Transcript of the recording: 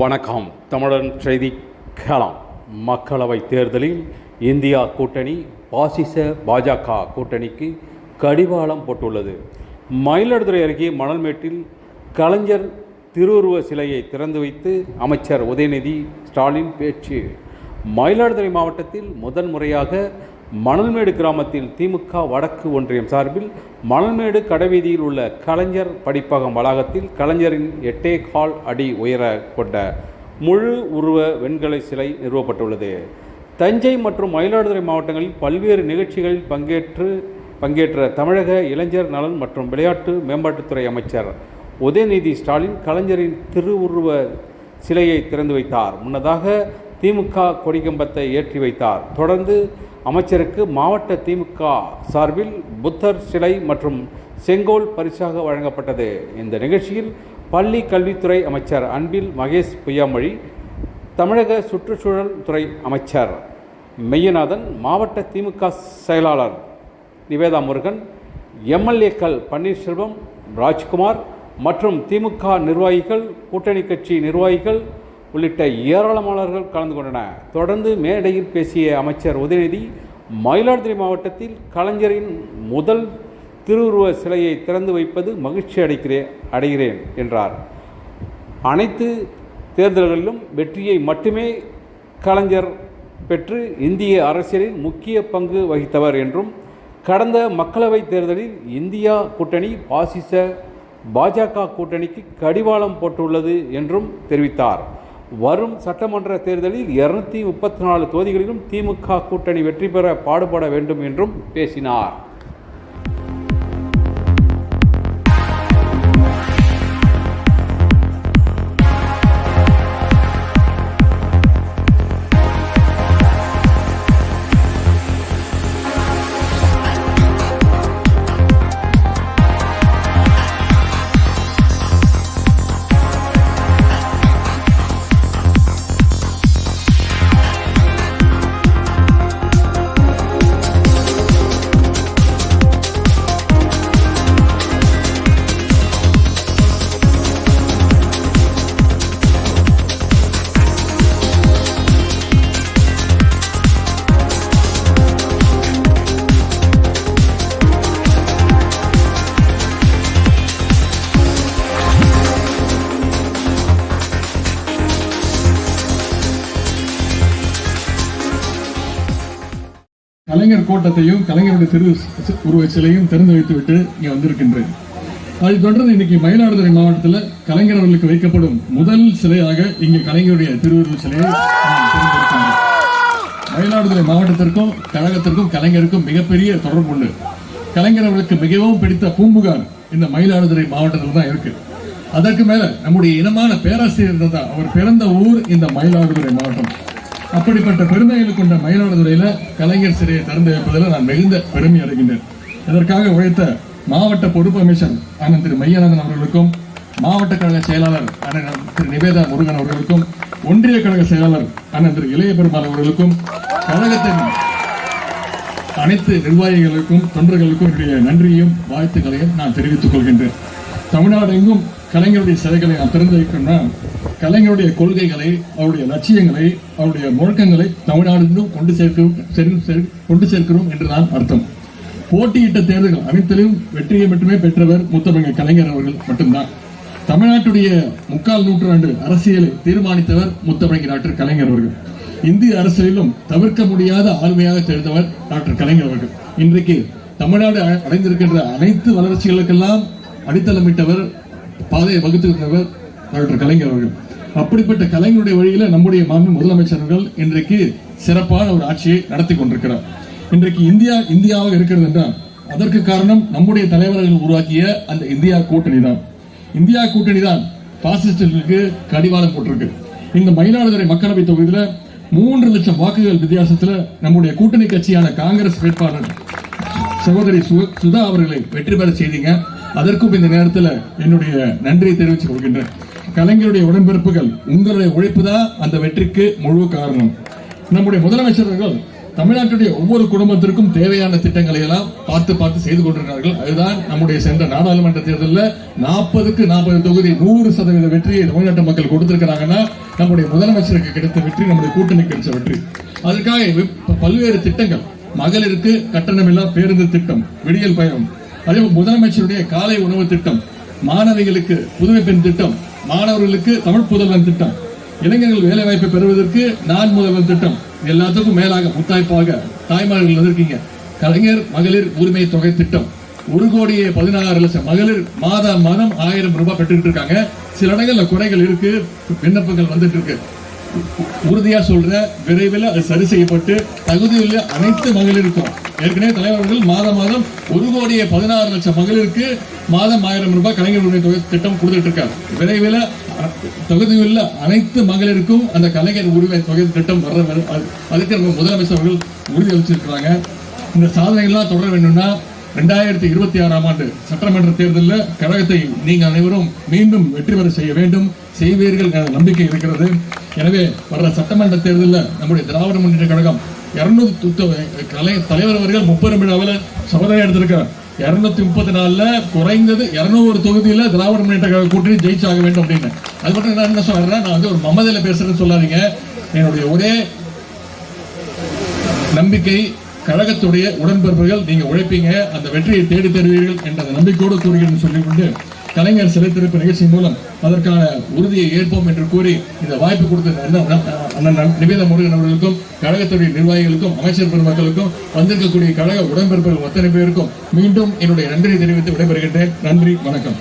வணக்கம். தமிழன் செய்தி களம். மக்களவை தேர்தலில் இந்தியா கூட்டணி பாசிச பாஜக கூட்டணிக்கு கடிவாளம் போட்டுள்ளது. மயிலாடுதுறை அருகே மணல்மேட்டில் கலைஞர் திருவுருவ சிலையை திறந்து வைத்து அமைச்சர் உதயநிதி ஸ்டாலின் பேச்சு. மயிலாடுதுறை மாவட்டத்தில் முதன் முறையாக மணல்மேடு கிராமத்தில் திமுக வடக்கு ஒன்றியம் சார்பில் மணல்மேடு கடைவீதியில் உள்ள கலைஞர் படிப்பகம் வளாகத்தில் கலைஞரின் எட்டே கால் அடி உயர கொண்ட முழு உருவ வெண்கல சிலை நிறுவப்பட்டுள்ளது. தஞ்சை மற்றும் மயிலாடுதுறை மாவட்டங்களில் பல்வேறு நிகழ்ச்சிகளில் பங்கேற்று பங்கேற்ற தமிழக இளைஞர் நலன் மற்றும் விளையாட்டு மேம்பாட்டுத்துறை அமைச்சர் உதயநிதி ஸ்டாலின் கலைஞரின் திருவுருவ சிலையை திறந்து வைத்தார். முன்னதாக திமுக கொடிக்கம்பத்தை ஏற்றி வைத்தார். தொடர்ந்து அமைச்சருக்கு மாவட்ட திமுக சார்பில் புத்தர் சிலை மற்றும் செங்கோல் பரிசாக வழங்கப்பட்டது. இந்த நிகழ்ச்சியில் பள்ளி கல்வித்துறை அமைச்சர் அன்பில் மகேஷ் பொய்யாமொழி தமிழக சுற்றுச்சூழல் துறை அமைச்சர் மெய்யநாதன் மாவட்ட திமுக செயலாளர் நிவேதா முருகன் எம்எல்ஏக்கள் பன்னீர்செல்வம் ராஜ்குமார் மற்றும் திமுக நிர்வாகிகள் கூட்டணி கட்சி நிர்வாகிகள் உள்ளிட்ட ஏராளமானவர்கள் கலந்து கொண்டனர். தொடர்ந்து மேடையில் பேசிய அமைச்சர் உதயநிதி மயிலாடுதுறை மாவட்டத்தில் கலைஞரின் முதல் திருவுருவ சிலையை திறந்து வைப்பது மகிழ்ச்சி அடைக்கிறே அடைகிறேன் என்றார். அனைத்து தேர்தல்களிலும் வெற்றியை மட்டுமே கலைஞர் பெற்று இந்திய அரசியலில் முக்கிய பங்கு வகித்தவர் என்றும் கடந்த மக்களவைத் தேர்தலில் இந்தியா கூட்டணி பாசிச பாஜக கூட்டணிக்கு கடிவாளம் போட்டுள்ளது என்றும் தெரிவித்தார். வரும் சட்டமன்ற தேர்தலில் இருநூத்தி முப்பத்தி நாலு தொகுதிகளிலும் திமுக கூட்டணி வெற்றி பெற பாடுபட வேண்டும் என்றும் பேசினார். கலைஞர் கோட்டத்தையும் கலைஞருடைய திரு உருவ சிலையும் திறந்து வைத்துவிட்டு இங்க வந்திருக்கின்றேன். அதை தொடர்ந்து இன்னைக்கு மயிலாடுதுறை மாவட்டத்தில் கலைஞர் அவர்களுக்கு வைக்கப்படும் முதல் சிலையாக இங்கே கலைஞருடைய திருவுருவ சிலையை மயிலாடுதுறை மாவட்டத்திற்கும் கழகத்திற்கும் கலைஞருக்கும் மிகப்பெரிய தொடர்பு உண்டு. கலைஞர் அவர்களுக்கு மிகவும் பிடித்த பூம்புகார் இந்த மயிலாடுதுறை மாவட்டத்தில் தான் இருக்கு. அதற்கு மேல நம்முடைய இனமான பேராசிரியர் தான் அவர் பிறந்த ஊர் இந்த மயிலாடுதுறை மாவட்டம். அப்படிப்பட்ட பெருமைகளை கொண்ட மயிலாடுதுறையில் கலைஞர் சிறையை திறந்து வைப்பதில் நான் மிகுந்த பெருமை அடைகின்றேன். இதற்காக உழைத்த மாவட்ட பொறுப்பு அமைச்சர் அண்ணன் திரு மையானந்தன் அவர்களுக்கும் மாவட்ட கழக செயலாளர் அண்ணன் திரு நிவேதா முருகன் அவர்களுக்கும் ஒன்றிய கழக செயலாளர் அண்ணன் திரு இளைய பெருமாள் அவர்களுக்கும் கழகத்தின் அனைத்து நிர்வாகிகளுக்கும் தொண்டர்களுக்கும் என்னுடைய நன்றியையும் வாழ்த்துக்களையும் நான் தெரிவித்துக் கொள்கின்றேன். தமிழ்நாடு எங்கும் கலைஞருடைய சிலைகளை நாம் திறந்து வைக்கணும்னா கலைஞருடைய கொள்கைகளை அவருடைய லட்சியங்களை அவருடைய முழக்கங்களை தமிழ்நாடு கொண்டு சேர்க்கிறோம் கொண்டு சேர்க்கிறோம் என்றுதான் அர்த்தம். போட்டியிட்ட தேர்தல்கள் அனைத்திலும் வெற்றியை மட்டுமே பெற்றவர் முத்தமிழ் கலைஞர் அவர்கள் மட்டும்தான். தமிழ்நாட்டுடைய முக்கால் நூற்றாண்டு அரசியலை தீர்மானித்தவர் முத்தமிழ் டாக்டர் கலைஞர் அவர்கள். இந்திய அரசியலிலும் தவிர்க்க முடியாத ஆளுமையாக தெரிந்தவர் டாக்டர் கலைஞர் அவர்கள். இன்றைக்கு தமிழ்நாடு அடைந்திருக்கின்ற அனைத்து வளர்ச்சிகளுக்கெல்லாம் அடித்தளமிட்டவர் பாதையை வகுத்துகிறவர் டாக்டர் கலைஞர் அவர்கள். அப்படிப்பட்ட கலைஞருடைய வழியில நம்முடைய மாண்பு முதலமைச்சர்கள் இன்றைக்கு சிறப்பான ஒரு ஆட்சியை நடத்தி கொண்டிருக்கிறார். இன்றைக்கு இந்தியா இந்தியாவாக இருக்கிறது என்றால் அதற்கு காரணம் நம்முடைய தலைவர்கள் உருவாக்கிய அந்த இந்தியா கூட்டணி தான். இந்தியா கூட்டணி தான் பாசிஸ்டுகளுக்கு கடிவாளம் போட்டிருக்கு. இந்த மயிலாடுதுறை மக்களவை தொகுதியில மூன்று லட்சம் வாக்குகள் வித்தியாசத்துல நம்முடைய கூட்டணி கட்சியான காங்கிரஸ் வேட்பாளர் சகோதரி சுதா அவர்களை வெற்றி பெற செய்தீங்க. அதற்கும் இந்த நேரத்தில் என்னுடைய நன்றியை தெரிவித்துக் கொள்கின்றேன். கலைஞருடைய உடன்பிறப்புகள் உங்களுடைய உழைப்பு தான் அந்த வெற்றிக்கு முழு காரணம். நம்முடைய முதலமைச்சர்கள் தமிழ்நாட்டுடைய ஒவ்வொரு குடும்பத்திற்கும் தேவையான திட்டங்களை எல்லாம் பார்த்து பார்த்து செய்து கொண்டிருக்கிறார்கள். அதுதான் நம்முடைய சென்ற நாடாளுமன்ற தேர்தலில் நாற்பதுக்கு நாற்பது தொகுதி நூறு சதவீத வெற்றியை தமிழ்நாட்டு மக்கள் கொடுத்திருக்கிறாங்கன்னா நம்முடைய முதலமைச்சருக்கு கிடைத்த வெற்றி நம்முடைய கூட்டணி கிடைச்ச வெற்றி. அதற்காக பல்வேறு திட்டங்கள் மகளிருக்கு கட்டணமில்லா பேருந்து திட்டம் விடியல் பயணம் அதே முதலமைச்சருடைய காலை உணவு திட்டம் மாணவிகளுக்கு புதுமை பெண் திட்டம் மாணவர்களுக்கு தமிழ் புதல்வன் திட்டம் இளைஞர்கள் வேலை வாய்ப்பை பெறுவதற்கு நான் முதல்வன் திட்டம். எல்லாத்துக்கும் மேலாக முத்தாய்ப்பாக தாய்மார்கள் வந்திருக்கீங்க. கலைஞர் மகளிர் உரிமை தொகை திட்டம். ஒரு கோடியே பதினாறு லட்சம் மகளிர் மாதா மாதம் ஆயிரம் ரூபாய் பெற்றுக்கிட்டு இருக்காங்க. சில இடங்கள்ல குறைகள் இருக்கு விண்ணப்பங்கள் வந்துட்டு இருக்கு. உறுதியா சொல்ற விரைவில் அது சரி செய்யப்பட்டு தகுதியுள்ள அனைத்து மகளிருக்கும். ஏற்கனவே தலைவர்கள் மாதம் மாதம் ஒரு கோடியே பதினாறு லட்சம் மகளிருக்கு மாதம் ஆயிரம் ரூபாய் கலைஞர் உரிமை தொகை திட்டம் கொடுத்துட்டு இருக்காங்க விரைவில் தகுதியுள்ள அனைத்து மகளிருக்கும் அந்த கலைஞர் உரிமை தொகை திட்டம் வர அது- அதுக்கு நம்ம முதலமைச்சர் அவர்கள் உறுதி அளிச்சிருக்கிறாங்க. இந்த சாதனைகள்லாம் தொடர வேண்டும்னா ரெண்டாயிரத்தி இருபத்தி ஆறாம் ஆண்டு சட்டமன்ற தேர்தலில் கழகத்தை நீங்கள் அனைவரும் மீண்டும் வெற்றி பெற செய்ய வேண்டும். செய்வீர்கள் நம்பிக்கை இருக்கிறது. எனவே வர்ற சட்டமன்ற தேர்தலில் நம்முடைய திராவிட முன்னேற்ற கழகம் இரநூத்தி கலை தலைவர் அவர்கள் முப்பது விழாவில் சபதம் எடுத்திருக்கார். இருநூத்தி முப்பத்தி நாலுல குறைந்தது இருநூறு தொகுதியில திராவிட முன்னேற்ற கழக கூட்டணி ஜெயிச்சாக வேண்டும் அப்படின்னு. அது மட்டும் நான் என்ன சொல்றேன் நான் வந்து ஒரு மமதையில் பேசுறேன்னு சொல்லாதீங்க. என்னுடைய ஒரே நம்பிக்கை கழகத்துடைய உடன்பிறப்புகள் நீங்க உழைப்பீங்க அந்த வெற்றியை தேடி தருவீர்கள் என்ற நம்பிக்கையோடு கூறுகிறேன் சொல்லிக்கொண்டு கலைஞர் சிலை திறப்பு நிகழ்ச்சி மூலம் அதற்கான உறுதியை ஏற்போம் என்று கூறி இந்த வாய்ப்பு கொடுத்த நிவேத முருகன் அவர்களுக்கும் கழகத்துடைய நிர்வாகிகளுக்கும் அமைச்சர் பெருமக்களுக்கும் வந்திருக்கக்கூடிய கழக உடன்பிறப்புகள் அத்தனை பேருக்கும் மீண்டும் என்னுடைய நன்றியை தெரிவித்து விடைபெறுகின்றேன். நன்றி வணக்கம்.